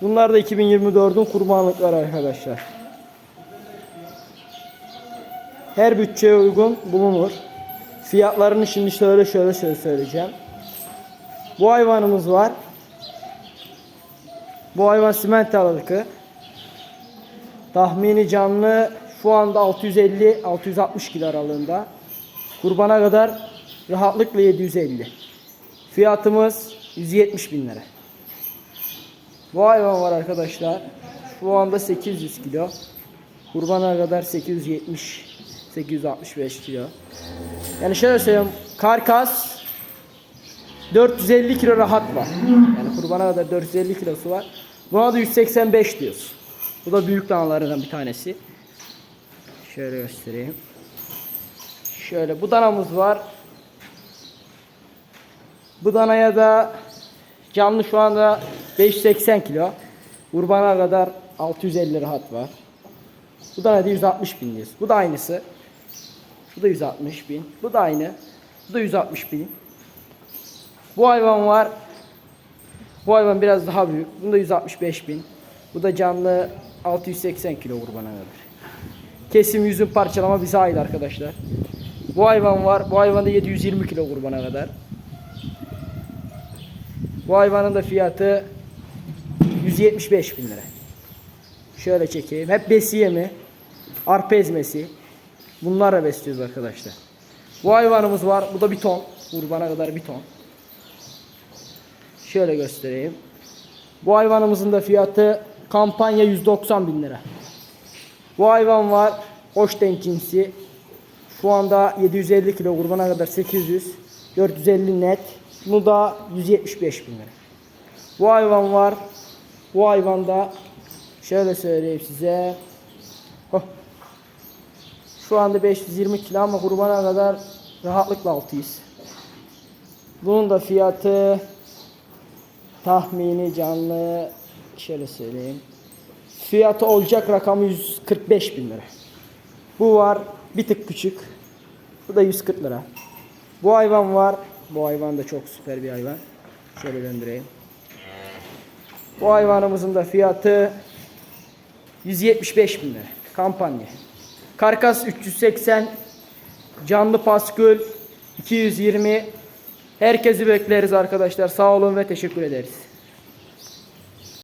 Bunlar da 2024'ün kurbanlıkları arkadaşlar. Her bütçeye uygun bulunur. Fiyatlarını şimdi şöyle şöyle söyleyeceğim. Bu hayvanımız var. Bu hayvan simental ırkı. Tahmini canlı şu anda 650-660 kilo aralığında. Kurbana kadar rahatlıkla 750. Fiyatımız 170 bin lira. Bu hayvan var arkadaşlar. Şu anda 800 kilo. Kurbana kadar 870 865 kilo. Yani şöyle söyleyeyim. Karkas 450 kilo rahat var. Yani kurbana kadar 450 kilosu var. Buna da 185 diyoruz. Bu da büyük danalarından bir tanesi. Şöyle göstereyim. Şöyle bu danamız var. Bu danaya da canlı şu anda 580 kilo. Kurbana kadar 650 rahat var. Bu da 160 bin diyoruz. Bu da aynısı. Bu da 160 bin. Bu da aynı. Bu da 160 bin. Bu hayvan var. Bu hayvan biraz daha büyük. Bunda 165 bin. Bu da canlı 680 kilo kurbana kadar. Kesim yüzün parçalama bize ait arkadaşlar. Bu hayvan var. Bu hayvan da 720 kilo kurbana kadar. Bu hayvanın da fiyatı 175 bin lira. Şöyle çekeyim. Hep besiye mi? Arpa ezmesi. Bunlarla besliyoruz arkadaşlar. Bu hayvanımız var. Bu da bir ton. Kurbana kadar bir ton. Şöyle göstereyim. Bu hayvanımızın da fiyatı kampanya 190 bin lira. Bu hayvan var. Hoşten cinsi. Şu anda 750 kilo kurbana kadar 800. 450 net. Bunu da 175 bin lira. Bu hayvan var. Bu hayvanda şöyle söyleyeyim size. Şu anda 520 kilo ama kurbana kadar rahatlıkla 600. Bunun da fiyatı tahmini canlı şöyle söyleyeyim. Fiyatı olacak rakamı 145 bin lira. Bu var bir tık küçük. Bu da 140 lira. Bu hayvan var. Bu hayvan da çok süper bir hayvan. Şöyle döndüreyim. Bu hayvanımızın da fiyatı 175 bin lira. Kampanya. Karkas 380. Canlı paskül 220. Herkesi bekleriz arkadaşlar. Sağ olun ve teşekkür ederiz.